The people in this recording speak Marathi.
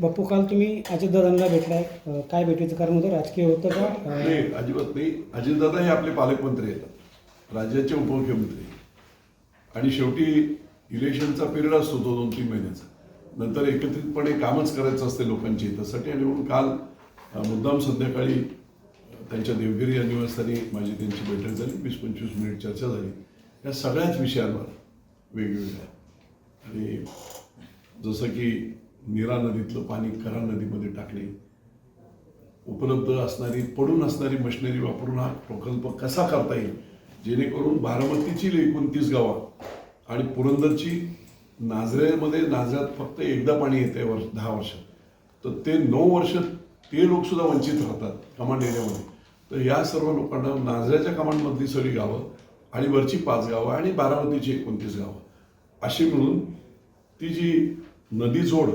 बापू काल तुम्ही अजितदादांना भेटलाय. अ, काय भेटायचं कारण होतं? राजकीय होतं का? अ, नाही अजिबात नाही. अजितदादा हे आपले पालकमंत्री आहेत. राज्याचे उपमुख्यमंत्री. आणि शेवटी इलेक्शनचा पिरियड असतो तो दोन तीन महिन्याचा. नंतर एकत्रितपणे कामच करायचं असते लोकांची त्यासाठी आणि म्हणून काल अ, मुद्दाम संध्याकाळी अ, त्यांच्या देवगिरी या निवासस्थानी माझी त्यांची बैठक झाली. वीस पंचवीस मिनिट चर्चा झाली. या सगळ्याच विषयांवर वेगवेगळ्या. आणि जसं की नीरा नदीतलं पाणी करा नदीमध्ये टाकणे. उपलब्ध असणारी पडून असणारी मशिनरी वापरून हा प्रकल्प कसा करता येईल? जेणेकरून बारामतीची एकोणतीस गावं आणि पुरंदरची नाझऱ्यामध्ये नाझऱ्यात फक्त एकदा पाणी येते वर्ष दहा वर्षात तर ते नऊ वर्ष ते लोकसुद्धा वंचित राहतात कमांड एरियामध्ये तर या सर्व लोकांना नाझऱ्याच्या कमांडमधली सगळी गावं आणि वरची पाच गावं आणि बारामतीची एकोणतीस गावं. अशी मिळून ती जी नदी जोड.